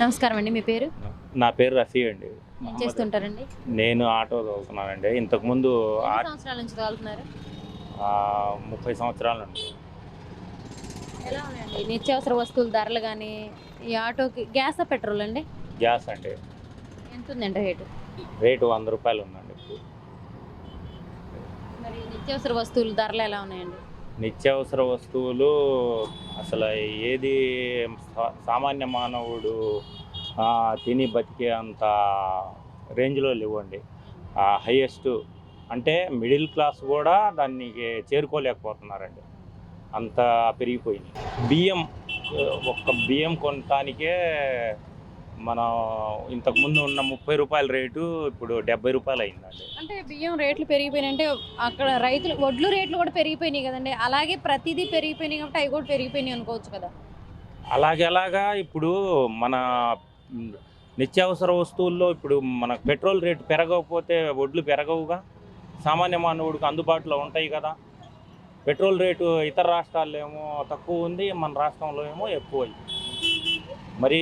నమస్కారం అండి మీ పేరు? నా పేరు రఫీ అండి. చేస్తుంటారండి? నేను ఆటో చదువుతున్నానండి. ఇంతకుముందు సంవత్సరాల నుంచి తగులుతున్నారు ఆ, ముప్పై సంవత్సరాల నుండి. ఎలా ఉన్నాయండి? నిత్యావసర వస్తువుల ధరలు కానీ ఈ ఆటోకి గ్యాస్ పెట్రోల్ అండి? గ్యాస్ అండి. ఎంత ఉందండి రేటు? రేటు వంద రూపాయలు ఉందండి. మరి నిత్యావసర వస్తువుల ధరలు ఎలా ఉన్నాయండి? నిత్యావసర వస్తువులు అసలు ఏది సామాన్య మానవుడు తిని బతికే అంత రేంజ్లో లేవండి. హైయెస్ట్ అంటే మిడిల్ క్లాస్ కూడా దానికి చేరుకోలేకపోతున్నారండి. అంత పెరిగిపోయింది. బియ్యం ఒక్క బియ్యం కొనటానికే మనం ఇంతకుముందు ఉన్న ముప్పై రూపాయల రేటు ఇప్పుడు డెబ్బై రూపాయలు అయిందండి. అంటే బియ్యం రేట్లు పెరిగిపోయినాయి. అంటే అక్కడ రైతులు వడ్లు రేట్లు కూడా పెరిగిపోయినాయి కదండి. అలాగే ప్రతిదీ పెరిగిపోయినాయి కాబట్టి అవి కూడా పెరిగిపోయినాయి అనుకోవచ్చు కదా. అలాగే అలాగా ఇప్పుడు మన నిత్యావసర వస్తువుల్లో ఇప్పుడు మన పెట్రోల్ రేటు పెరగకపోతే వడ్లు పెరగవుగా? సామాన్య మానవుడికి అందుబాటులో ఉంటాయి కదా. పెట్రోల్ రేటు ఇతర రాష్ట్రాల్లో ఏమో తక్కువ ఉంది మన రాష్ట్రంలో ఏమో ఎక్కువ. మరి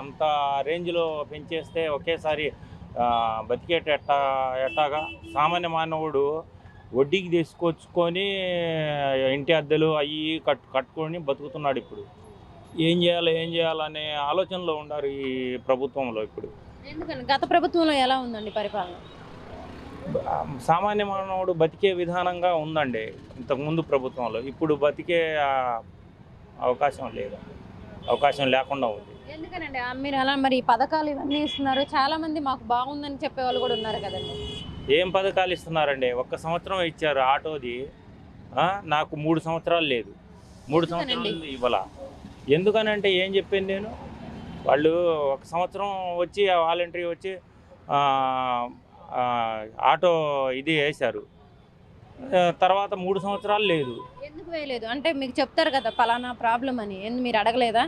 అంత రేంజ్లో పెంచేస్తే ఒకేసారి బతికేట ఎట్టా ఎట్టాగా? సామాన్య మానవుడు వడ్డీకి తీసుకొచ్చుకొని ఇంటి అద్దెలు అవి కట్ కట్టుకొని బతుకుతున్నాడు ఇప్పుడు. ఏం చేయాలి ఏం చేయాలనే ఆలోచనలో ఉన్నారు ఈ ప్రభుత్వంలో ఇప్పుడు. ఎందుకని? గత ప్రభుత్వంలో ఎలా ఉందండి పరిపాలన? సామాన్య మానవుడు బతికే విధానంగా ఉందండి ఇంతకుముందు ప్రభుత్వంలో. ఇప్పుడు బతికే అవకాశం లేదు. అవకాశం లేకుండా ఉంది. ఎందుకనండి? మీరు అలా మరి ఈ పథకాలు ఇవన్నీ ఇస్తున్నారు. చాలా మంది మాకు బాగుందని చెప్పే వాళ్ళు కూడా ఉన్నారు కదండి. ఏం పథకాలు ఇస్తున్నారండి? ఒక్క సంవత్సరం ఇచ్చారు ఆటోది. నాకు మూడు సంవత్సరాలు లేదు. మూడు? సంవత్సరాలు ఇవ్వాల? ఎందుకనంటే ఏం చెప్పాను నేను? వాళ్ళు ఒక సంవత్సరం వచ్చి ఆ వాలంటరీ వచ్చి ఆటో ఇది వేశారు. తర్వాత మూడు సంవత్సరాలు లేదు. ఎందుకు వేయలేదు? అంటే మీకు చెప్తారు కదా పలానా ప్రాబ్లం అని. మీరు అడగలేదా?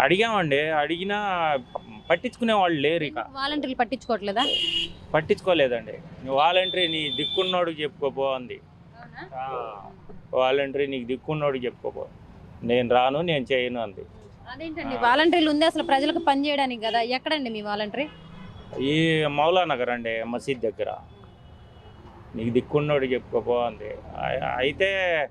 అడిగామండి. అడిగినా పట్టించుకునే వాళ్ళు లేరు ఇక. వాలంటీర్లు పట్టించుకోవట్లేదా? పట్టించుకోలేదండి. వాలంటరీ నీ దిక్కున్నోడికి చెప్పుకోపో అంది. వాలంటరీ నీకు దిక్కున్నోడికి చెప్పుకోపో. నేను రాను నేను చేయను అంది. అదేంటండి? వాలంటీర్లు ఉంది అసలు ప్రజలకు పని చేయడానికి కదా? ఎక్కడండి మీ వాలంటరీ? ఈ మౌలా నగర్ అండి మసీద్ దగ్గర. నీకు దిక్కున్నోడు చెప్పుకోపో అంది. అయి- అయితే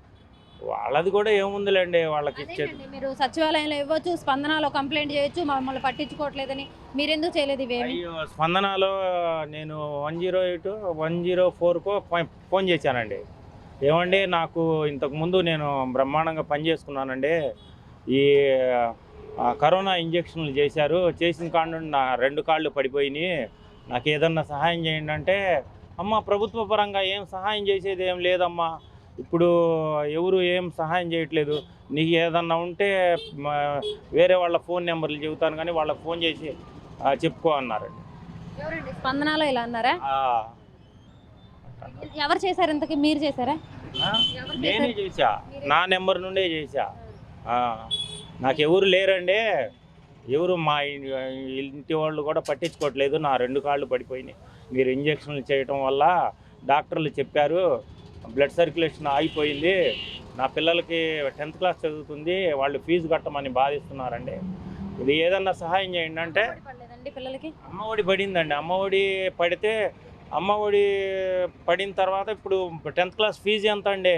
వాళ్ళది కూడా ఏముందిలేండి వాళ్ళకి ఇచ్చేది మీరు సచివాలయంలో ఇవ్వచ్చు స్పందనలో కంప్లైంట్ చేయొచ్చు మమ్మల్ని పట్టించుకోవట్లేదని మీరెందుకు చేయలేదు ఇవేమి? అయ్యో స్పందనలో నేను one zero eight one zero ఫోర్కో phone చేశానండి. ఏమండి నాకు ఇంతకుముందు నేను బ్రహ్మాండంగా పని చేసుకున్నానండి. ఈ ఆ, కరోనా ఇంజక్షన్లు చేశారు. చేసిన కాడ నుండి నా రెండు కాళ్ళు పడిపోయినాయి. నాకు ఏదన్నా సహాయం చేయండి అంటే అమ్మ ప్రభుత్వ పరంగా ఏం సహాయం చేసేది ఏం లేదమ్మా. ఇప్పుడు ఎవరు ఏం సహాయం చేయట్లేదు. నీకు ఏదన్నా ఉంటే వేరే వాళ్ళ ఫోన్ నెంబర్లు చెబుతాను కానీ వాళ్ళకి ఫోన్ చేసి చెప్పుకో అన్నారండి స్పందనలో ఇలా అన్నారా? ఎవరు చేశారు ఇంతకీ? మీరు చేశారా? నేనే? చేశా. నా నెంబర్ నుండే చేశా. ఆ, నాకు ఎవరు లేరండి. ఎవరు మా ఇంటి వాళ్ళు కూడా పట్టించుకోవట్లేదు. నా రెండు కాళ్ళు పడిపోయినాయి. మీరు ఇంజక్షన్లు చేయటం వల్ల డాక్టర్లు చెప్పారు. బ్లడ్ సర్క్యులేషన్ ఆగిపోయింది. నా పిల్లలకి టెన్త్ క్లాస్ చదువుతుంది. వాళ్ళు ఫీజు కట్టమని బాధిస్తున్నారండి. ఇది ఏదన్నా సహాయం చేయండి అంటే పిల్లలకి? అమ్మఒడి పడిందండి. అమ్మఒడి పడితే అమ్మఒడి పడిన తర్వాత ఇప్పుడు టెన్త్ క్లాస్ ఫీజు ఎంత అండి?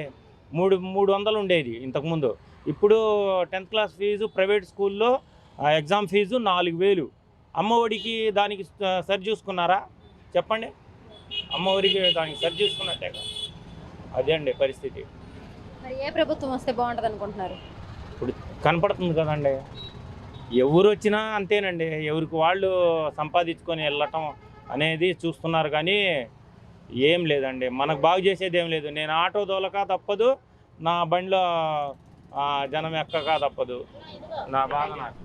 మూడు మూడు వందలు ఉండేది ఇంతకుముందు ఇప్పుడు టెన్త్ క్లాస్ ఫీజు ప్రైవేట్ స్కూల్లో ఎగ్జామ్ ఫీజు నాలుగు వేలు. అమ్మఒడికి దానికి సరి చూసుకున్నారా? చెప్పండి. అమ్మఒడికి దానికి సరి చూసుకున్నట్టే. అదే అండి పరిస్థితి. మరి ఏ ప్రభుత్వం వస్తే బాగుంటుంది అనుకుంటున్నారు? ఇప్పుడు కనపడుతుంది కదండి. ఎవరు వచ్చినా అంతేనండి. ఎవరికి వాళ్ళు సంపాదించుకొని వెళ్ళటం అనేది చూస్తున్నారు కానీ ఏం లేదండి. మనకు బాగు చేసేది ఏం లేదు. నేను ఆటో దోలక తప్పదు నా బండిలో జనం ఎక్కక తప్పదు. నా బాధ నాకు.